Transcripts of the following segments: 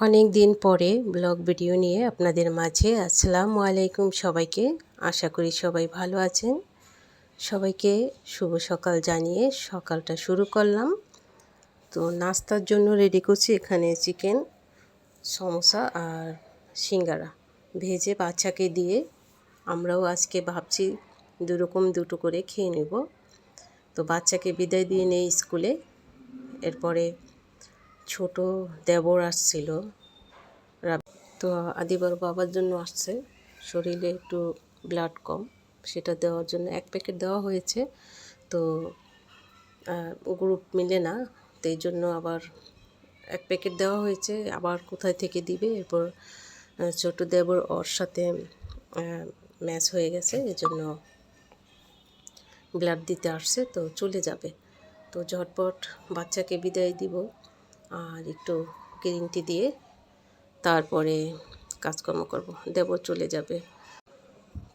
অনেক দিন পরে ব্লগ ভিডিও নিয়ে আপনাদের মাঝে আসসালামু আলাইকুম সবাইকে। আশা করি সবাই ভালো আছেন। সবাইকে শুভ সকাল জানিয়ে সকালটা শুরু করলাম। তো নাস্তার জন্য রেডি করছি এখানে চিকেন সমোসা আর সিঙ্গারা। ভেজে বাচ্চাকে দিয়ে আমরাও আজকে ভাবছি দুরকম দুটো করে খেয়ে নেব। তো বাচ্চাকে বিদায় দিয়ে নেই স্কুলে। এরপরে ছোট দেবর আসছিল। তো আদিবার বাবার জন্য আসছে। শরীরে একটু ব্লাড কম। সেটা দেওয়ার জন্য এক প্যাকেট দেওয়া হয়েছে। তো গ্রুপ মিলে না, তো এই জন্য আবার এক প্যাকেট দেওয়া হয়েছে। আবার কোথায় থেকে দিবে? এরপর ছোট দেবর ওর সাথে ম্যাচ হয়ে গেছে। এই জন্য ব্লাড দিতে আসছে, তো চলে যাবে। তো ঝটপট বাচ্চাকে বিদায় দিব। আর একটু গ্রিন টি দিয়ে তারপরে কাজকর্ম করব। দেবর চলে যাবে।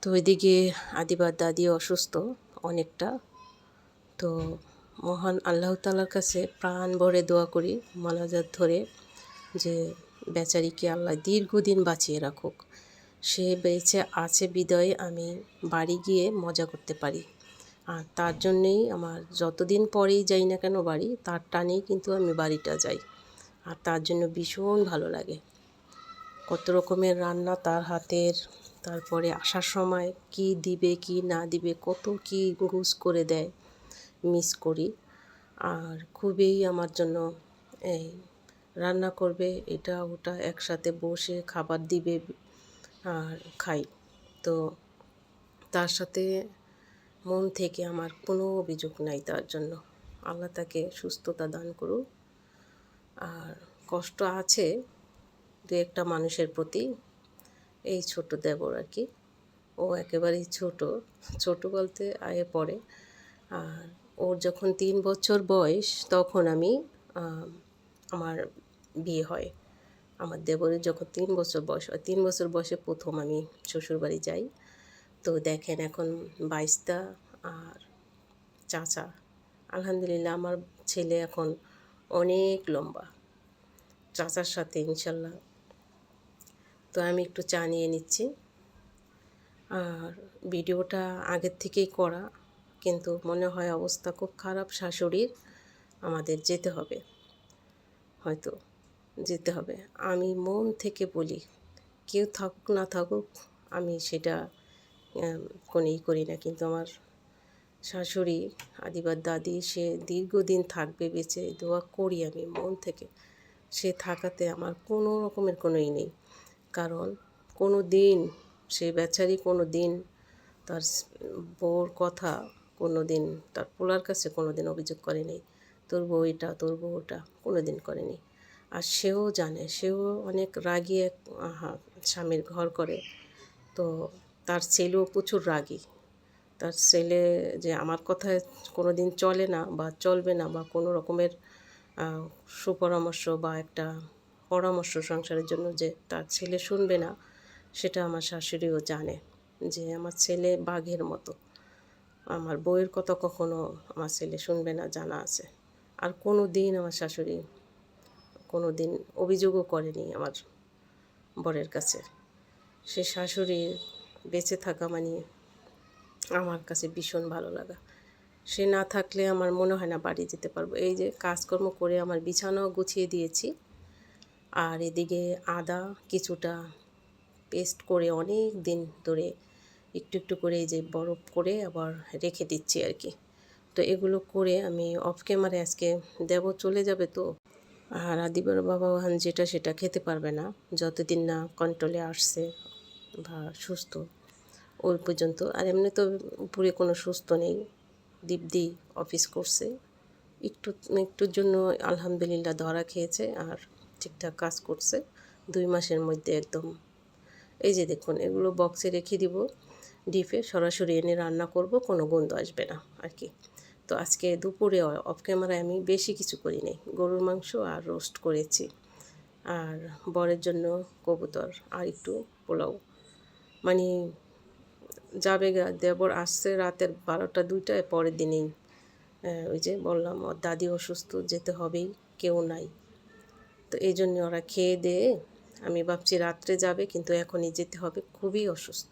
তো ওইদিকে আদিবার দাদি অসুস্থ অনেকটা। তো মহান আল্লাহ তালার কাছে প্রাণ ভরে দোয়া করি মালাজাত ধরে যে বেচারিকে আল্লাহ দীর্ঘদিন বাঁচিয়ে রাখুক। সে বেঁচে আছে বিদয়ে আমি বাড়ি গিয়ে মজা করতে পারি। আর তার জন্যেই আমার যতদিন পরেই যাই না কেন বাড়ি, তার টানেই কিন্তু আমি বাড়িটা যাই। আর তার জন্য ভীষণ ভালো লাগে। কত রকমের রান্না তার হাতের তারপরে আসার সময় কি দিবে, কি না দিবে, কত কি গুস করে দেয়, মিস করি। আর খুবই আমার জন্য এই রান্না করবে, এটা ওটা একসাথে বসে খাবার দিবে আর খাই। তো তার সাথে মন থেকে আমার কোনো অভিযোগ নাই তার জন্য। আল্লাহ তাকে সুস্থতা দান করুক। আর কষ্ট আছে দু একটা মানুষের প্রতি এই ছোট দেবর আর কি। ও একেবারেই ছোট। ছোট বলতে আয়ে পড়ে। আর ওর যখন তিন বছর বয়স, তখন আমি আমার বিয়ে হয়। আমার দেবরের যখন তিন বছর বয়স হয়, তিন বছর বয়সে প্রথম আমি শ্বশুরবাড়ি যাই। তো দেখেন এখন বাইশটা আর চাচা। আলহামদুলিল্লাহ আমার ছেলে এখন অনেক লম্বা। চাচার সাথে ইনশাল্লাহ তো আমি একটু চা নিয়ে নিচ্ছি। আর ভিডিওটা আগের থেকেই করা কিন্তু মনে হয় অবস্থা খুব খারাপ শাশুড়ির। আমাদের যেতে হবে। হয়তো যেতে হবে। আমি মন থেকে বলি কেউ থাকুক না থাকুক আমি সেটা আম, কোনো ই করি না। কিন্তু আমার শাশুড়ি আদিবার দাদি সে দীর্ঘদিন থাকবে বেঁচে দোয়া করি আমি মন থেকে। সে থাকাতে আমার কোনো রকমের কোনো ই নেই। কারণ কোনো দিন, সে বেচারি কোনো দিন তার বউর কথা কোনো দিন, তার পোলার কাছে কোনো দিন অভিযোগ করেনি। তোর বউ এটা, তোর বউ ওটা, কোনো দিন করেনি। আর সেও জানে, সেও অনেক রাগি এক স্বামীর ঘর করে। তো তার ছেলেও প্রচুর রাগী। তার ছেলে যে আমার কথায় কোনো দিন চলে না বা চলবে না বা কোনো রকমের সুপরামর্শ বা একটা পরামর্শ সংসারের জন্য যে তার ছেলে শুনবে না, সেটা আমার শাশুড়িও জানে যে আমার ছেলে বাঘের মতো। আমার বউয়ের কথা কখনো আমার ছেলে শুনবে না, জানা আছে। আর কোনো দিন আমার শাশুড়ি কোনো দিন অভিযোগও করেনি আমার বরের কাছে। সে শাশুড়ি বেঁচে থাকা মানে আমার কাছে ভীষণ ভালো লাগা। সে না থাকলে আমার মনে হয় না বাড়ি যেতে পারব। এই যে কাজকর্ম করে আমার বিছানাও গুছিয়ে দিয়েছি। আর এদিকে আদা কিছুটা পেস্ট করে অনেক দিন ধরে একটু একটু করে এই যে বরফ করে আবার রেখে দিচ্ছি আর কি। তো এগুলো করে আমি অফ ক্যামেরায় আজকে দেব, চলে যাবে তো। আর আদিবার বাবা ওখান যেটা সেটা খেতে পারবে না। যতদিন না কন্ট্রোলে আসছে বা সুস্থ, ওই পর্যন্ত। আর এমনি তো উপরে কোনো সুস্থ নেই, দীপ্তি অফিস করছে। একটু, একটুর জন্য আলহামদুলিল্লাহ ধরা খেয়েছে। আর ঠিকঠাক কাজ করছে। দুই মাসের মধ্যে একদম। এই যে দেখুন, এগুলো বক্সে রেখে দিব। ডিপে সরাসরি এনে রান্না করব, কোনো গন্ধ আসবে না আর কি। তো আজকে দুপুরে অফ ক্যামেরায় আমি বেশি কিছু করি নাই। গরুর মাংস আর রোস্ট করেছি। আর বরের জন্য কবুতর আর একটু পোলাও। মানে যাবে গা দেবর আসছে রাতের বারোটা দুইটায়, পরের দিনেই ওই যে বললাম দাদি অসুস্থ, যেতে হবেই, কেউ নাই। তো এই জন্য ওরা খেয়ে দিয়ে আমি ভাবছি রাত্রে যাবে, কিন্তু এখনই যেতে হবে। খুবই অসুস্থ।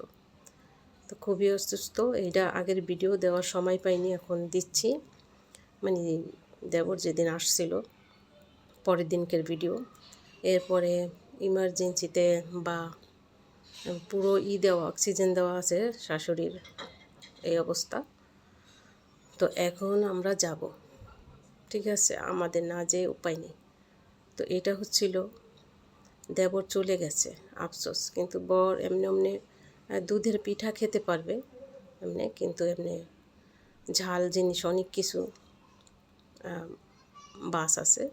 তো খুবই অসুস্থ। এইটা আগের ভিডিও দেওয়ার সময় পাইনি, এখন দিচ্ছি। মানে দেবর যেদিন আসছিল, পরের দিনকের ভিডিও। এরপরে ইমার্জেন্সিতে বা পুরো ই দেওয়া, অক্সিজেন দেওয়া আছে শাশুড়ির এই অবস্থা। তো এখন আমরা যাব। ঠিক আছে? আমাদের না যে উপায় নেই। তো এটা হচ্ছিল, দেবর চলে গেছে, আফসোস। কিন্তু বর এমনি এমনি দুধের পিঠা খেতে পারবে, এমনি, কিন্তু এমনি ঝাল জিনিস, অনেক কিছু বাস আছে।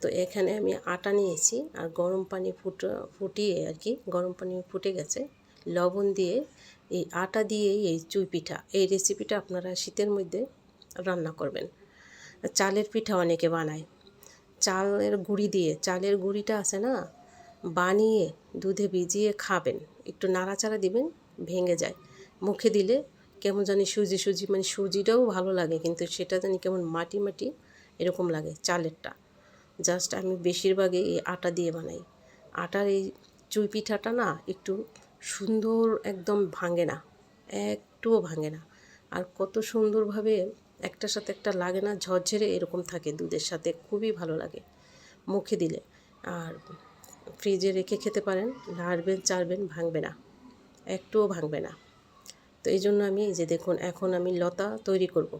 তো এখানে আমি আটা নিয়েছি, আর গরম পানি ফুটো, ফুটিয়ে আর কি, গরম পানি ফুটে গেছে। লবণ দিয়ে এই আটা দিয়েই এই চুই পিঠা, এই রেসিপিটা আপনারা শীতের মধ্যে রান্না করবেন। চালের পিঠা অনেকে বানায়। চালের গুঁড়ি দিয়ে, চালের গুঁড়িটা আছে না, বানিয়ে দুধে ভিজিয়ে খাবেন। একটু নাড়াচাড়া দিবেন, ভেঙে যায়। মুখে দিলে কেমন জানি সুজি সুজি মানে সুজিটাও ভালো লাগে, কিন্তু সেটা জানি কেমন মাটি মাটি এরকম লাগে চালেরটা। জাস্ট আমি বেশিরভাগই এই আটা দিয়ে বানাই। আটার এই চুই পিঠাটা না একটু সুন্দর একদম ভাঙে না, একটুও ভাঙে না। আর কত সুন্দরভাবে একটার সাথে একটা লাগে না, ঝরঝরে এরকম থাকে দুধের সাথে, খুবই ভালো লাগে। মুখে দিলে। আর ফ্রিজে রেখে খেতে পারেন, নাড়বেন, চাড়বেন, ভাঙবে না। একটুও ভাঙবে না। তো এই জন্য আমি যে দেখুন, এখন আমি লতা তৈরি করব।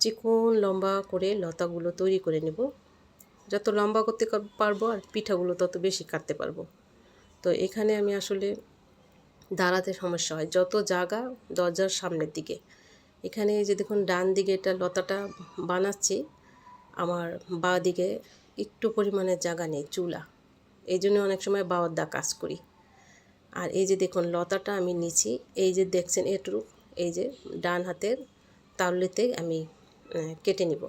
চিকন লম্বা করে লতাগুলো তৈরি করে নেব। যত লম্বা করতে পারব আর পিঠাগুলো তত বেশি কাটতে পারব। তো এখানে আমি আসলে দাঁড়াতে সমস্যা হয়। যত জায়গা দরজার সামনের দিকে এখানে যে দেখুন, ডান দিকে এটা লতাটা বানাচ্ছি। আমার বা দিকে একটু পরিমাণে জায়গা নেই, চুলা। এই জন্য অনেক সময় বাওয়ার কাজ করি। আর এই যে দেখুন, লতাটা আমি নিচ্ছি। এই যে দেখছেন এটুক, এই যে ডান হাতের তাহলেতে আমি কেটে নিব।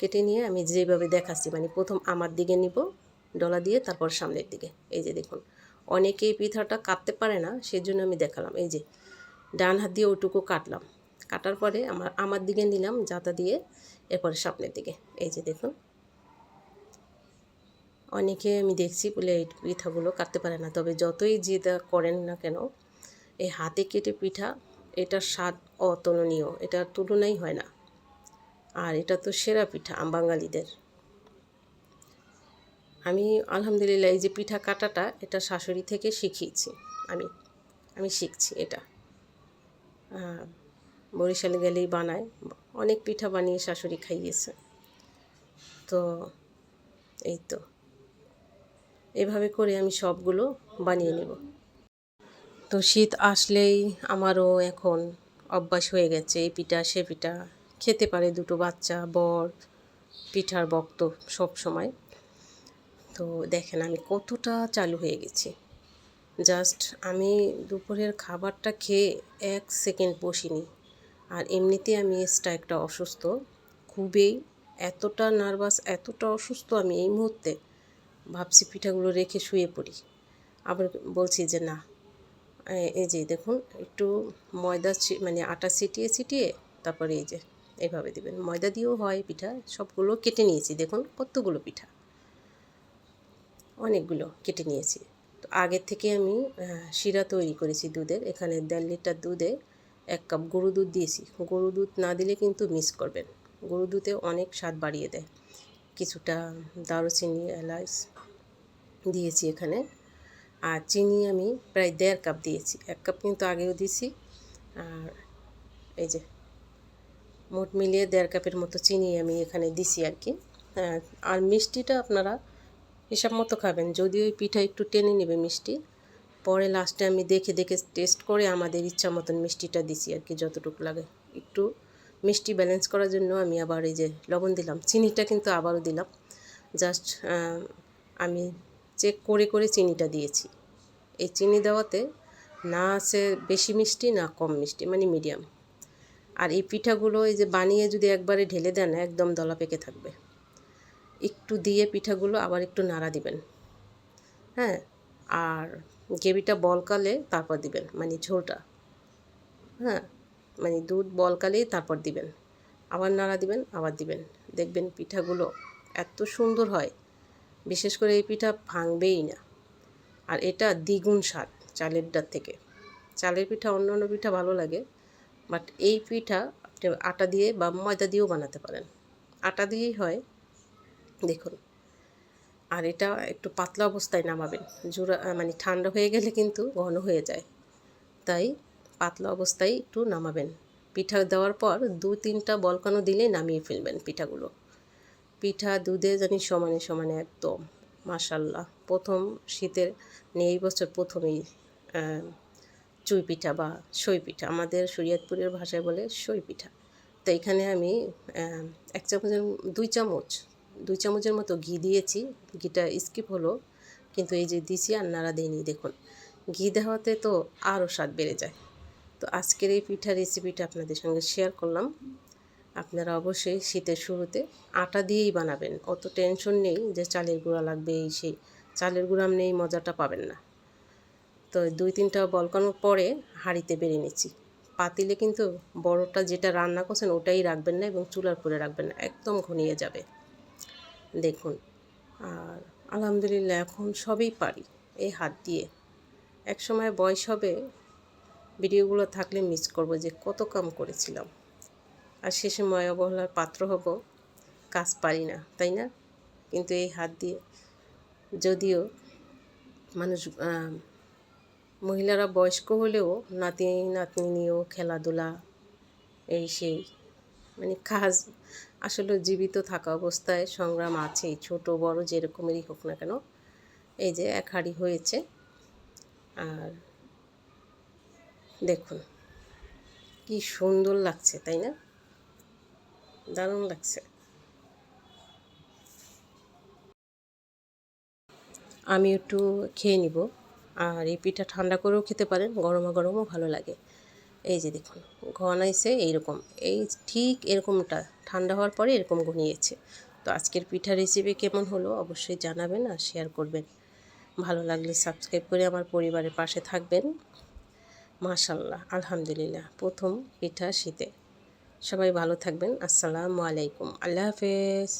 কেটে নিয়ে আমি যেভাবে দেখাচ্ছি মানে প্রথম আমার দিকে নিব, ডলা দিয়ে, তারপর সামনের দিকে। এই যে দেখুন, অনেকেই পিঠাটা কাটতে পারে না, সেজন্য আমি দেখালাম। এই যে ডান হাত দিয়ে ওটুকু কাটলাম। কাটার পরে আমার আমার দিকে নিলাম জাতা দিয়ে, এরপরে সামনের দিকে। এই যে দেখুন। অনেকে আমি দেখছি এই পিঠাগুলো কাটতে পারে না, তবে যতই যেটা করেন না কেন, এই হাতে কেটে পিঠা, এটার স্বাদ অতুলনীয়। এটার তুলনাই হয় না। আর এটা তো সেরা পিঠা বাঙালিদের। আমি আলহামদুলিল্লাহ এই যে পিঠা কাটাটা, এটা শাশুড়ি থেকে শিখিয়েছি আমি। আমি শিখছি এটা। বরিশালে গেলেই বানায়। অনেক পিঠা বানিয়ে শাশুড়ি খাইয়েছে। তো এই তো। এভাবে করে আমি সবগুলো বানিয়ে নেব। তো শীত আসলেই আমারও এখন অভ্যাস হয়ে গেছে এই পিঠা, সে পিঠা। খেতে পারে দুটো বাচ্চা, বর, পিঠার বক্ত সব সময়। তো দেখেন আমি কতটা চালু হয়ে গেছি। জাস্ট আমি দুপুরের খাবারটা খেয়ে এক সেকেন্ড বসিনি। আর এমনিতে আমি এসটা একটা অসুস্থ। খুবই এতটা নার্ভাস, এতটা অসুস্থ আমি এই মুহূর্তে। ভাবছি পিঠাগুলো রেখে শুয়ে পড়ি। আবার বলছি যে না এই যে দেখুন, একটু ময়দা মানে আটা ছিটিয়ে ছিটিয়ে, তারপরে এই যে এভাবে দিবেন। ময়দা দিয়েও হয় পিঠা, সবগুলো কেটে নিয়েছি। দেখুন কতগুলো পিঠা। অনেকগুলো কেটে নিয়েছি। তো আগের থেকে আমি শিরা তৈরি করেছি দুধের। এখানে দেড় লিটার দুধে এক কাপ গরু দুধ দিয়েছি। গরু দুধ না দিলে কিন্তু মিস করবেন। গরু দুধে অনেক স্বাদ বাড়িয়ে দেয়। কিছুটা দারুচিনি, এলাচ দিয়েছি এখানে। আর চিনি আমি প্রায় দেড় কাপ দিয়েছি। এক কাপ কিন্তু আগেও দিয়েছি। আর এই যে মোট মিলিয়ে দেড় কাপের মতো চিনি আমি এখানে দিছি আর কি। আর মিষ্টিটা আপনারা হিসাব মতো খাবেন। যদি ওই পিঠা একটু টেনে নেবে মিষ্টি। পরে লাস্টে আমি দেখে দেখে টেস্ট করে আমাদের ইচ্ছা মতন মিষ্টিটা দিছি আর কি, যতটুকু লাগে। একটু মিষ্টি ব্যালেন্স করার জন্য আমি আবার এই যে লবণ দিলাম। চিনিটা কিন্তু আবারও দিলাম। জাস্ট আমি চেক করে করে চিনিটা দিয়েছি। এই চিনি দেওয়াতে না আছে বেশি মিষ্টি, না কম মিষ্টি মানে মিডিয়াম আর এই পিঠাগুলো এই যে বানিয়ে যদি একবারে ঢেলে দেন, একদম দলা পেকে থাকবে। একটু দিয়ে পিঠাগুলো আবার একটু নাড়া দিবেন। হ্যাঁ? আর গ্রেভিটা বলকালে তারপর দিবেন মানে ঝোলটা। হ্যাঁ মানে দুধ বলকালেই তারপর দিবেন। আবার নাড়া দিবেন, আবার দিবেন। দেখবেন পিঠাগুলো এত সুন্দর হয়। বিশেষ করে এই পিঠা ভাঙবেই না। আর এটা দ্বিগুণ স্বাদ চালেরটার থেকে। চালের পিঠা অন্য অন্য পিঠা ভালো লাগে, বাট এই পিঠা আপনি আটা দিয়ে বা ময়দা দিয়েও বানাতে পারেন। আটা দিয়েই হয়, দেখুন। আর এটা একটু পাতলা অবস্থায় নামাবেন। জোড়া মানে ঠান্ডা হয়ে গেলে কিন্তু ঘন হয়ে যায়। তাই পাতলা অবস্থায় একটু নামাবেন। পিঠা দেওয়ার পর দু তিনটা বলকানো দিলে নামিয়ে ফেলবেন পিঠাগুলো। পিঠা দুধে জানি সমানে সমানে একদম, মাশাল্লাহ। প্রথম শীতের মানে এই বছর প্রথমেই চুই পিঠা বা সই পিঠা। আমাদের শরীয়তপুরের ভাষায় বলে সই পিঠা। তো এখানে আমি এক চামচের, দুই চামচ দুই চামচের মতো ঘি দিয়েছি। ঘিটা স্কিপ হলো। কিন্তু এই যে দিছি আর নাড়া দিইনি, দেখুন। ঘি দেওয়াতে তো আরও স্বাদ বেড়ে যায়। তো আজকের এই পিঠা রেসিপিটা আপনাদের সঙ্গে শেয়ার করলাম। আপনারা অবশ্যই শীতের শুরুতে আটা দিয়েই বানাবেন। অত টেনশন নেই যে চালের গুঁড়া লাগবে এই সেই। চালের গুঁড়া নেই মজাটা পাবেন না। তো দুই তিনটা বলকানোর পরে হাঁড়িতে বেড়ে নিচ্ছি। পাতিলে কিন্তু বড়টা যেটা রান্না করছেন ওটাই রাখবেন না এবং চুলার করে রাখবেন না। একদম ঘনিয়ে যাবে। দেখুন। আর আলহামদুলিল্লাহ এখন সবই পারি এই হাত দিয়ে। এক সময় বয়স হবে, ভিডিওগুলো থাকলে মিস করব যে কত কাম করেছিলাম। আর সে সময় অবহেলার পাত্র হব, কাজ পারি না, তাই না? কিন্তু এই হাত দিয়ে যদিও মানুষ মহিলারা বয়স্ক হলেও নাতি নাতনি নিয়েও খেলাধুলা, এই সেই মানে কাজ, আসলে জীবিত থাকা অবস্থায় সংগ্রাম আছেই, ছোট, বড় যেরকমেরই হোক না কেন। এই যে এক হাড়ি হয়েছে। আর দেখুন, কি সুন্দর লাগছে, তাই না? দারুণ লাগছে। আমি একটু খেয়ে নিব, আর এই পিঠা ঠান্ডা করেও খেতে পারেন, গরমা গরমও ভালো লাগে। এই যে দেখুন ঘনাইছে এইরকম, এই ঠিক এরকমটা, ঠান্ডা হওয়ার পরে এরকম ঘনিয়েছে। তো আজকের পিঠা রেসিপি কেমন হলো অবশ্যই জানাবেন আর শেয়ার করবেন। ভালো লাগলে সাবস্ক্রাইব করে আমার পরিবারের পাশে থাকবেন। মাশাল্লাহ আলহামদুলিল্লাহ, প্রথম পিঠা শীতে। সবাই ভালো থাকবেন, আসসালামু আলাইকুম, আল্লাহ হাফেজ।